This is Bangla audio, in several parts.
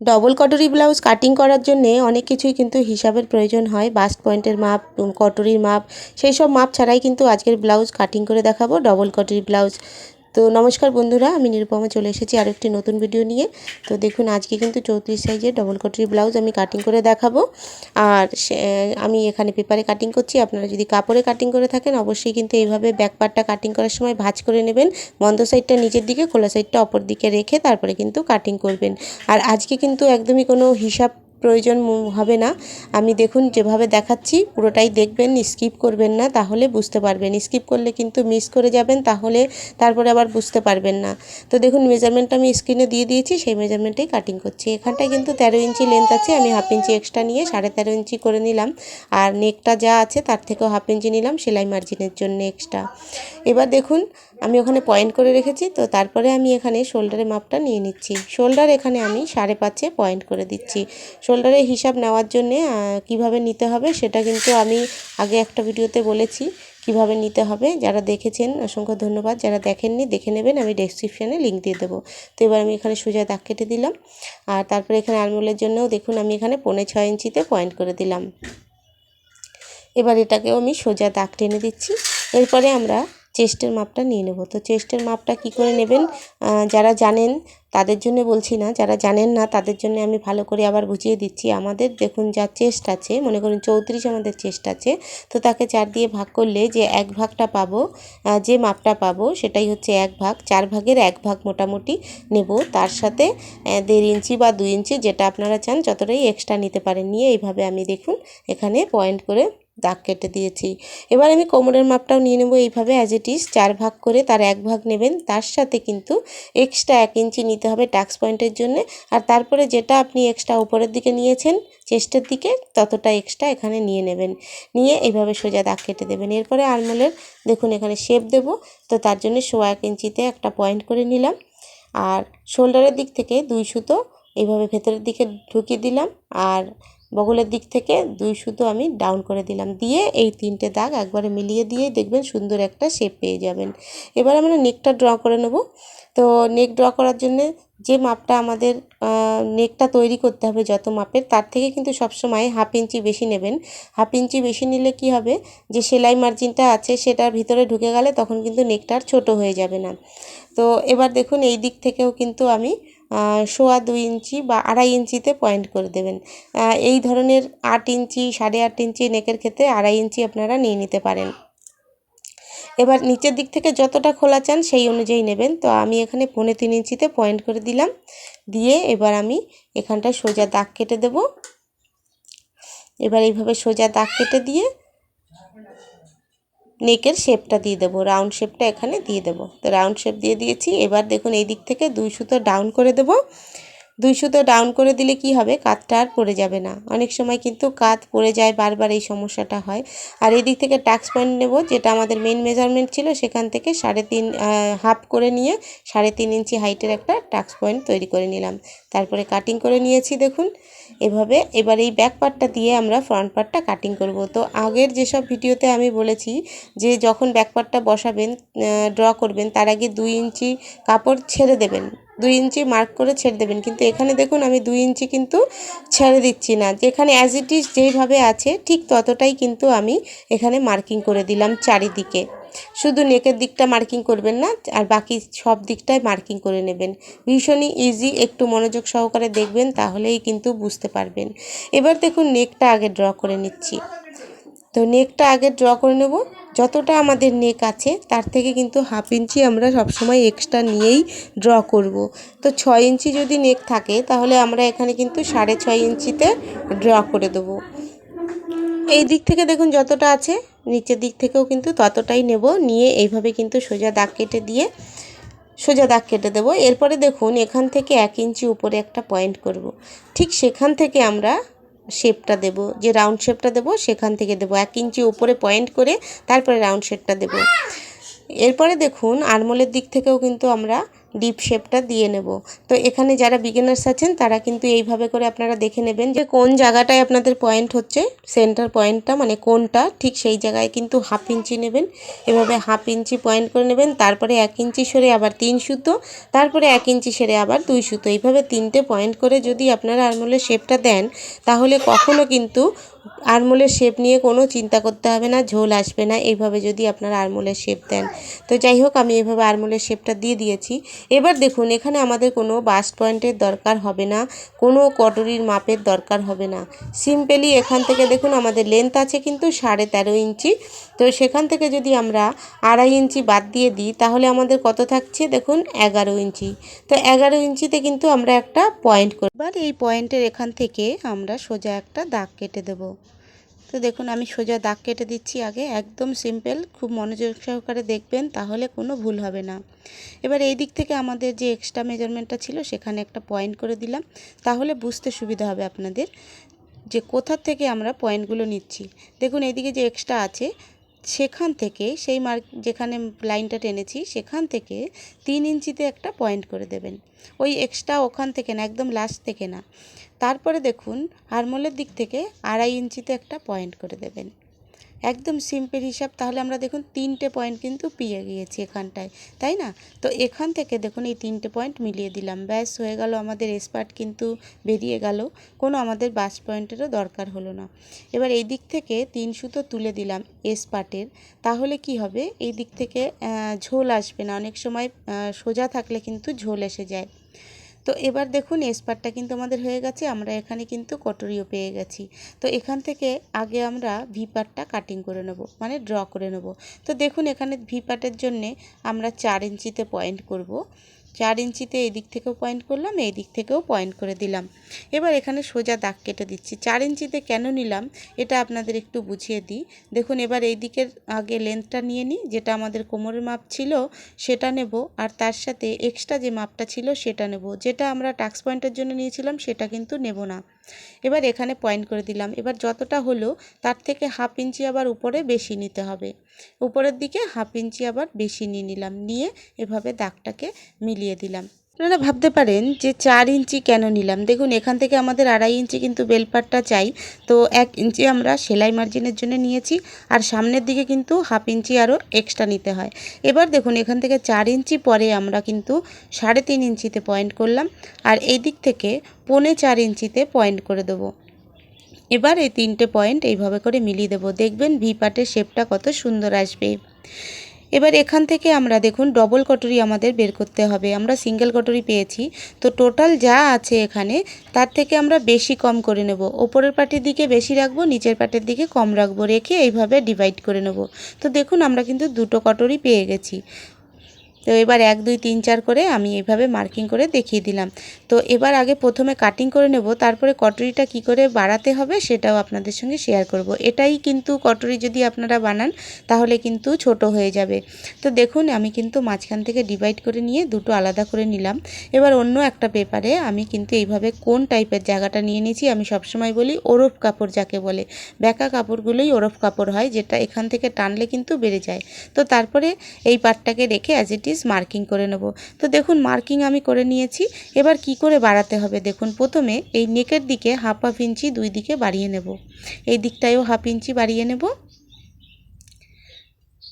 ডবল কটরি ব্লাউজ কাটিং করার জন্যে অনেক কিছুই কিন্তু হিসাবের প্রয়োজন হয়। বাস্ট পয়েন্টের মাপ কটরির মাপ, সেই সব মাপ ছাড়াই কিন্তু আজকের ব্লাউজ কাটিং করে দেখাবো। ডবল কটরি ব্লাউজ তো নমস্কার বন্ধুরা, আমি নিরুপমা চলে এসেছি আর একটি নতুন ভিডিও নিয়ে। তো দেখুন, আজকে কিন্তু চৌত্রিশ সাইজের ডবল কটরি ব্লাউজ আমি কাটিং করে দেখাবো। আর আমি এখানে পেপারে কাটিং করছি। আপনারা যদি কাপড়ে কাটিং করে থাকেন, অবশ্যই কিন্তু এইভাবে ব্যাক পার্টটা কাটিং করার সময় ভাঁজ করে নেবেন। বন্ধ সাইডটা নিচের দিকে, খোলা সাইডটা অপর দিকে রেখে তারপরে কিন্তু কাটিং করবেন। আর আজকে কিন্তু একদমই কোনো হিসাব প্রয়োজন হবে না। আমি দেখুন যেভাবে দেখাচ্ছি, পুরোটাই দেখবেন স্কিপ করবেন না, তাহলে বুঝতে পারবেন। স্কিপ করলে কিন্তু মিস করে যাবেন, তাহলে তারপরে আবার বুঝতে পারবেন না। তো দেখুন মেজারমেন্টটা আমি স্ক্রিনে দিয়ে দিয়েছি, সেই মেজারমেন্টেই কাটিং করছি। এখানটায় কিন্তু তেরো ইঞ্চি লেন্থ আছে, আমি হাফ ইঞ্চি এক্সট্রা নিয়ে সাড়ে তেরো ইঞ্চি করে নিলাম। আর নেকটা যা আছে, তার থেকেও হাফ ইঞ্চি নিলাম, সেলাই মার্জিনের জন্য এক্সট্রা এবার দেখুন, আমি ওখানে পয়েন্ট করে রেখেছি, তো তারপরে আমি এখানে শোল্ডারের মাপটা নিয়ে নিচ্ছি। শোল্ডার এখানে আমি সাড়ে পাঁচে পয়েন্ট করে দিচ্ছি। শোল্ডারের হিসাব নেওয়ার জন্যে কীভাবে নিতে হবে সেটা কিন্তু আমি আগে একটা ভিডিওতে বলেছি, কীভাবে নিতে হবে। যারা দেখেছেন, অসংখ্য ধন্যবাদ। যারা দেখেননি, দেখে নেবেন, আমি ডেসক্রিপশানে লিঙ্ক দিয়ে দেবো। তো এবার আমি এখানে সোজা দাগ কেটে দিলাম। আর তারপরে এখানে আলমোলের জন্যও দেখুন, আমি এখানে পৌনে ছয় ইঞ্চিতে পয়েন্ট করে দিলাম। এবার এটাকেও আমি সোজা দাগ টেনে দিচ্ছি। এরপরে আমরা চেস্টের মাপটা নিয়ে নেব। তো চেস্টের মাপটা কি করে নেবেন? যারা জানেন তাদের জন্য বলছি না, যারা জানেন না তাদের জন্য আমি ভালো করে আবার বুঝিয়ে দিচ্ছি। আমাদের দেখুন যা চেস্ট আছে, মনে করুন চৌত্রিশ আমাদের চেস্ট আছে, তো তাকে চার দিয়ে ভাগ করলে যে এক ভাগটা পাবো যে মাপটা পাবো সেটাই হচ্ছে এক ভাগ। চার ভাগের এক ভাগ মোটামুটি নেব। তার সাথে দেড় ইঞ্চি বা দুই ইঞ্চি যেটা আপনারা চান যতটাই এক্সট্রা নিতে পারেন। নিয়ে এইভাবে আমি দেখুন এখানে পয়েন্ট করে দাগ কেটে দিয়েছি। এবার আমি কোমরের মাপটাও নিয়ে নেব এইভাবে অ্যাজ ইট ইজ চার ভাগ করে তার এক ভাগ নেবেন। তার সাথে কিন্তু এক্সট্রা এক ইঞ্চি নিতে হবে টাক্স পয়েন্টের জন্য। আর তারপরে যেটা আপনি এক্সট্রা উপরের দিকে নিয়েছেন চেস্টের দিকে, ততটা এক্সট্রা এখানে নিয়ে নেবেন। নিয়ে এইভাবে সোজা দাগ কেটে দেবেন। এরপরে আলমোলের দেখুন এখানে শেপ দেব। তো তার জন্য সোয়া এক ইঞ্চিতে একটা পয়েন্ট করে নিলাম। আর শোল্ডারের দিক থেকে দুই সুতো, এইভাবে ভেতরের দিকে ঢুকিয়ে দিলাম। আর বগলের দিক থেকে দুই সুতো আমি ডাউন করে দিলাম। দিয়ে এই তিনটে দাগ একবারে মিলিয়ে দিয়ে দেখবেন সুন্দর একটা শেপ পেয়ে যাবেন। এবার আমরা নেকটা ড্র করে নেব। তো নেক ড্র করার জন্য যে মাপটা আমাদের নেকটা তৈরি করতে হবে যত মাপের, তার থেকে কিন্তু সবসময় হাফ ইঞ্চি বেশি নেবেন। হাফ ইঞ্চি বেশি নিলে কি হবে? যে সেলাই মার্জিনটা আছে সেটার ভিতরে ঢুকে গেলে তখন কিন্তু নেকটা আর ছোটো হয়ে যাবে না। তো এবার দেখুন এই দিক থেকেও কিন্তু আমি সোয়া দুই ইঞ্চি বা আড়াই ইঞ্চিতে পয়েন্ট করে দেবেন। এই ধরনের আট ইঞ্চি, সাড়ে আট ইঞ্চি নেকের ক্ষেত্রে আড়াই ইঞ্চি আপনারা নিয়ে নিতে পারেন। এবার নিচের দিক থেকে যতটা খোলা চান সেই অনুযায়ী নেবেন। তো আমি এখানে পৌনে তিন ইঞ্চিতে পয়েন্ট করে দিলাম। দিয়ে এবার আমি এখানটায় সোজা দাগ কেটে দেব। এবার এইভাবে সোজা দাগ কেটে দিয়ে নেকের শেপটা দিয়ে দেবো। রাউন্ড শেপটা এখানে দিয়ে দেবো। তো রাউন্ড শেপ দিয়ে দিয়েছি। এবার দেখুন, এই দিক থেকে দুই সুতো ডাউন করে দেবো। দুই সুতো ডাউন করে দিলে কি হবে? কাতটা আর পড়ে যাবে না। অনেক সময় কিন্তু কাত পড়ে যায়, বারবার এই সমস্যাটা হয়। আর এই দিক থেকে টাক্স পয়েন্ট নেব, যেটা আমাদের মেন মেজারমেন্ট ছিল, সেখান থেকে সাড়ে তিন হাফ করে নিয়ে সাড়ে তিন ইঞ্চি হাইটের একটা টাক্স পয়েন্ট তৈরি করে নিলাম। তারপরে কাটিং করে নিয়েছি, দেখুন। এভাবে এবার এই ব্যাক পার্টটা দিয়ে আমরা ফ্রন্ট পার্টটা কাটিং করব। তো আগের যেসব ভিডিওতে আমি বলেছি, যে যখন ব্যাক পার্টটা বসাবেন ড্র করবেন, তার আগে দুই ইঞ্চি কাপড় ছেড়ে দেবেন। দুই ইঞ্চি মার্ক করে ছেড়ে দেবেন। কিন্তু এখানে দেখুন, আমি দুই ইঞ্চি কিন্তু ছেড়ে দিচ্ছি না। যেখানে অ্যাজ ইট ইজ যেইভাবে আছে, ঠিক ততটাই কিন্তু আমি এখানে মার্কিং করে দিলাম চারিদিকে। শুধু নেকের দিকটা মার্কিং করবেন না, আর বাকি সব দিকটায় মার্কিং করে নেবেন। ভীষণই ইজি একটু মনোযোগ সহকারে দেখবেন, তাহলেই কিন্তু বুঝতে পারবেন। এবার দেখুন নেকটা আগে ড্র করে নিচ্ছি। তো নেকটা আগে ড্র করে নেব। যতটা আমাদের নেক আছে, তার থেকে কিন্তু হাফ ইঞ্চি আমরা সবসময় এক্সট্রা নিয়েই ড্র করব। তো ছয় ইঞ্চি যদি নেক থাকে, তাহলে আমরা এখানে কিন্তু সাড়ে ছয় ইঞ্চিতে ড্র করে দেবো। এই দিক থেকে দেখুন যতটা আছে, নিচের দিক থেকেও কিন্তু ততটাই নেব। নিয়ে এইভাবে কিন্তু সোজা দাগ কেটে দিয়ে, সোজা দাগ কেটে দেবো। এরপরে দেখুন এখান থেকে এক ইঞ্চি উপরে একটা পয়েন্ট করব। ঠিক সেখান থেকে আমরা শেপটা দেব, যে রাউন্ড শেপটা দেব সেখান থেকে দেব। এক ইঞ্চি উপরে পয়েন্ট করে তারপরে রাউন্ড শেপটা দেব। এরপরে দেখুন আরমোলের দিক থেকেও কিন্তু আমরা ডিপ শেপটা দিয়ে নেব। তো এখানে যারা বিগিনার্স আছেন, তারা কিন্তু এইভাবে করে আপনারা দেখে নেবেন যে কোন জায়গাটায় আপনাদের পয়েন্ট হচ্ছে সেন্টার পয়েন্টটা মানে কোনটা, ঠিক সেই জায়গায় কিন্তু হাফ ইঞ্চি নেবেন। এভাবে হাফ ইঞ্চি পয়েন্ট করে নেবেন, তারপরে এক ইঞ্চি সরে আবার তিন সুতো, তারপরে এক ইঞ্চি সেরে আবার দুই সুতো। এইভাবে তিনটে পয়েন্ট করে যদি আপনারা আরমোলের শেপটা দেন, তাহলে কখনো কিন্তু আরমোলের শেপ নিয়ে কোনো চিন্তা করতে হবে না, ঝোল আসবে না। এইভাবে যদি আপনারা আরমোলের শেপ দেন। তো যাই হোক, আমি এভাবে আরমোলের শেপটা দিয়ে দিয়েছি। এবার দেখুন, এখানে আমাদের কোনো বাস্ট পয়েন্টের দরকার হবে না, কোনো কটরির মাপের দরকার হবে না। সিম্পলি এখান থেকে দেখুন, আমাদের লেন্থ আছে কিন্তু সাড়ে তেরো ইঞ্চি। তো সেখান থেকে যদি আমরা আড়াই ইঞ্চি বাদ দিয়ে দিই, তাহলে আমাদের কত থাকছে? দেখুন, এগারো ইঞ্চি। তো এগারো ইঞ্চিতে কিন্তু আমরা একটা পয়েন্ট করি এবার এই পয়েন্টের এখান থেকে আমরা সোজা একটা দাগ কেটে দেব। তো দেখুন, আমি সোজা দাগ কেটে দিচ্ছি আগে। একদম সিম্পল খুব মনোযোগ সহকারে দেখবেন, তাহলে কোনো ভুল হবে না। এবার এই দিক থেকে আমাদের যে এক্সট্রা মেজারমেন্টটা ছিল, সেখানে একটা পয়েন্ট করে দিলাম। তাহলে বুঝতে সুবিধা হবে আপনাদের যে কোথা থেকে আমরা পয়েন্টগুলো নিচ্ছি। দেখুন, এইদিকে যে এক্সট্রা আছে সেখান থেকে সেই মার্ক, যেখানে লাইনটা টেনেছি, সেখান থেকে তিন ইঞ্চিতে একটা পয়েন্ট করে দেবেন। ওই এক্সট্রা ওখান থেকে না, একদম লাস্ট থেকে না। তারপরে দেখুন, হারমোলের দিক থেকে আড়াই ইঞ্চিতে একটা পয়েন্ট করে দেবেন। একদম সিম্পল হিসাব, তাহলে আমরা দেখুন তিনটে পয়েন্ট কিন্তু পেয়ে গিয়েছি এখানটায়, তাই না? তো এখান থেকে দেখুন এই তিনটে পয়েন্ট মিলিয়ে দিলাম। ব্যাস, হয়ে গেল আমাদের স্পার্ট কিন্তু বেরিয়ে গেল। কোনো আমাদের বাস পয়েন্টেরও দরকার হলো না। এবার এই দিক থেকে তিন সুতো তুলে দিলাম স্পার্টের তাহলে কি হবে? এই দিক থেকে ঝোল আসবে না। অনেক সময় সোজা থাকলে কিন্তু ঝোল এসে যায়। তো এবার দেখুন, এসপারটা কিন্তু আমাদের হয়ে গেছে, আমরা এখানে কিন্তু কটরিও পেয়ে গেছি। তো এখান থেকে আগে আমরা ভিপারটা কাটিং করে নেব মানে ড্র করে নেব। তো দেখুন, এখানে ভিপাটের জন্যে আমরা চার ইঞ্চিতে পয়েন্ট করব। চার ইঞ্চিতে এই দিক থেকেও পয়েন্ট করলাম, এই দিক থেকেও পয়েন্ট করে দিলাম। এবার এখানে সোজা দাগ কেটে দিচ্ছি। চার ইঞ্চিতে কেন নিলাম, এটা আপনাদের একটু বুঝিয়ে দিই। দেখুন, এবার এই দিকের আগে লেন্থটা নিয়ে নিই, যেটা আমাদের কোমরের মাপ ছিল, সেটা নেব, আর তার সাথে এক্সট্রা যে মাপটা ছিল, সেটা নেব। যেটা আমরা টাক্স পয়েন্টের জন্য নিয়েছিলাম, সেটা কিন্তু নেব না। এবার এখানে পয়েন্ট করে দিলাম। এবার যতটা হলো, তার থেকে হাফ ইঞ্চি আবার উপরে বেশি নিতে হবে। উপরের দিকে হাফ ইঞ্চি আবার বেশি নিয়ে নিলাম। নিয়ে এভাবে দাগটাকে মিলিয়ে দিলাম। আপনারা ভাবতে পারেন যে চার ইঞ্চি কেন নিলাম? দেখুন, এখান থেকে আমাদের আড়াই ইঞ্চি কিন্তু বেলপাটটা চাই। তো এক ইঞ্চি আমরা সেলাই মার্জিনের জন্য নিয়েছি আর সামনের দিকে কিন্তু হাফ ইঞ্চি আরও এক্সট্রা নিতে হয়। এবার দেখুন, এখান থেকে চার ইঞ্চি পরে আমরা কিন্তু সাড়ে তিন ইঞ্চিতে পয়েন্ট করলাম আর এই দিক থেকে পৌনে চার ইঞ্চিতে পয়েন্ট করে দেবো। এবার এই তিনটে পয়েন্ট এইভাবে করে মিলিয়ে দেবো। দেখবেন ভি পার্টের শেপটা কত সুন্দর আসবে। এবার এখান থেকে আমরা দেখুন ডবল কটরি আমাদের বের করতে হবে। আমরা সিঙ্গেল কটরি পেয়েছি। তো টোটাল যা আছে এখানে, তার থেকে আমরা বেশি কম করে নেব। ওপরের পাটের দিকে বেশি রাখব, নিচের পাটের দিকে কম রাখব। রেখে এইভাবে ডিভাইড করে নেব। তো দেখুন আমরা কিন্তু দুটো কটরি পেয়ে গেছি। তো এবার এক, দুই, তিন, চার করে আমি এইভাবে মার্কিং করে দেখিয়ে দিলাম। তো এবার আগে প্রথমে কাটিং করে নেব, তারপরে কটরিটা কি করে বাড়াতে হবে সেটাও আপনাদের সঙ্গে শেয়ার করব। এটাই কিন্তু কটরি যদি আপনারা বানান, তাহলে কিন্তু ছোট হয়ে যাবে। তো দেখুন, আমি কিন্তু মাঝখান থেকে ডিভাইড করে নিয়ে দুটো আলাদা করে নিলাম। এবার অন্য একটা পেপারে আমি কিন্তু এইভাবে কোন টাইপের জায়গাটা নিয়ে নিয়েছি, আমি সবসময় বলি ওরফ কাপড় যাকে বলে। ব্যাকা কাপড়গুলোই ওরফ কাপড় হয়, যেটা এখান থেকে টানলে কিন্তু বেড়ে যায়। তো তারপরে এই পাটটাকে রেখে অ্যাজ ইট ইজ মার্কিং করে নেব। তো দেখুন মার্কিং আমি করে নিয়েছি। এবার কি করে বাড়াতে হবে? দেখুন, প্রথমে এই নেকের দিকে হাফ হাফ ইঞ্চি দুই দিকে বাড়িয়ে নেব। এই দিকটায়ও হাফ ইঞ্চি বাড়িয়ে নেব।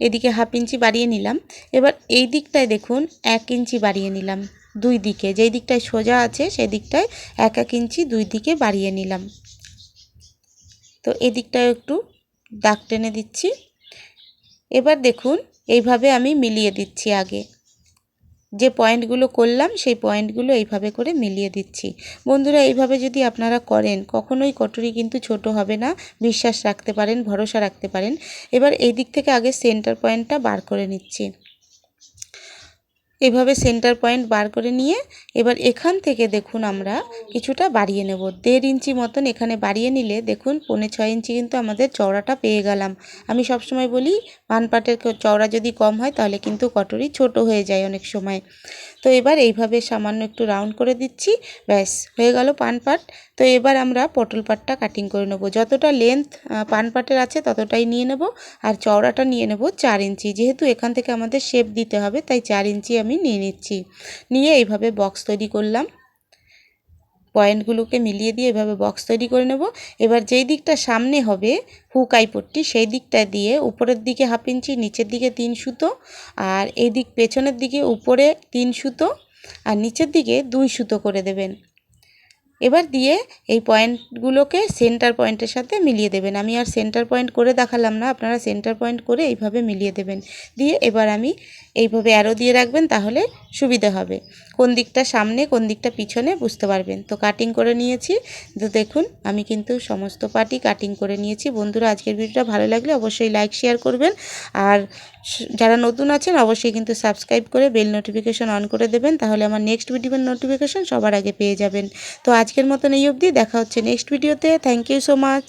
এদিকে হাফ ইঞ্চি বাড়িয়ে নিলাম। এবার এই দিকটায় দেখুন, এক ইঞ্চি বাড়িয়ে নিলাম দুই দিকে। যেই দিকটায় সোজা আছে, সেই দিকটায় এক এক ইঞ্চি দুই দিকে বাড়িয়ে নিলাম। তো এদিকটায় একটু দাগ টেনে দিচ্ছি। এবার দেখুন, এইভাবে আমি মিলিয়ে দিচ্ছি আগে। যে পয়েন্টগুলো করলাম, সেই পয়েন্টগুলো এইভাবে করে মিলিয়ে দিচ্ছি। বন্ধুরা, এইভাবে যদি আপনারা করেন, কখনোই কটুরি কিন্তু ছোট হবে না। বিশ্বাস রাখতে পারেন, ভরসা রাখতে পারেন। এবার এই দিক থেকে আগে সেন্টার পয়েন্টটা বার করে নিচ্ছি। এভাবে সেন্টার পয়েন্ট বার করে নিয়ে এবার এখান থেকে দেখুন আমরা কিছুটা বাড়িয়ে নেব। দেড় ইঞ্চি মতন এখানে বাড়িয়ে নিলে দেখুন পৌনে ছয় ইঞ্চি কিন্তু আমাদের চওড়াটা পেয়ে গেলাম। আমি সবসময় বলি পানপাটের চওড়া যদি কম হয় তাহলে কিন্তু কটরি ছোট হয়ে যায় অনেক সময়। তো এবার এইভাবে সামান্য একটু রাউন্ড করে দিচ্ছি, ব্যাস হয়ে গেল পানপাট তো এবার আমরা পটল পাটটা কাটিং করে নেব। যতটা লেন্থ পান পাটের আছে ততটাই নিয়ে নেব। আর চওড়াটা নিয়ে নেব চার ইঞ্চি। যেহেতু এখান থেকে আমাদের শেপ দিতে হবে, তাই চার ইঞ্চি আমি নিয়ে নিচ্ছি। নিয়ে এইভাবে বক্স তৈরি করলাম। পয়েন্টগুলোকে মিলিয়ে দিয়ে এভাবে বক্স তৈরি করে নেব। এবার যেই দিকটা সামনে হবে হুক আইপট্টি সেই দিকটা দিয়ে উপরের দিকে হাফ ইঞ্চি, নিচের দিকে তিন সুতো, আর এই দিক পেছনের দিকে উপরে তিন সুতো, আর নিচের দিকে দুই সুতো করে দেবেন। এবার দিয়ে এই পয়েন্টগুলোকে সেন্টার পয়েন্টের সাথে মিলিয়ে দেবেন। আমি আর সেন্টার পয়েন্ট করে দেখালাম না, আপনারা সেন্টার পয়েন্ট করে এইভাবে মিলিয়ে দেবেন। দিয়ে এবার আমি এইভাবে অ্যারো দিয়ে রাখবেন, তাহলে সুবিধা হবে। কোন দিকটা সামনে, কোন দিকটা পিছনে বুঝতে পারবেন। তো কাটিং করে নিয়েছি। তো দেখুন, আমি কিন্তু সমস্ত পার্টি কাটিং করে নিয়েছি। বন্ধুরা, আজকের ভিডিওটা ভালো লাগলে অবশ্যই লাইক শেয়ার করবেন। আর যারা নতুন আছেন অবশ্যই কিন্তু সাবস্ক্রাইব করে বেল নোটিফিকেশন অন করে দেবেন, তাহলে আমার নেক্সট ভিডিওর নোটিফিকেশন সবার আগে পেয়ে যাবেন। তো আজকের মতন এই অবধি, দেখা হচ্ছে নেক্সট ভিডিওতে। Thank you so much.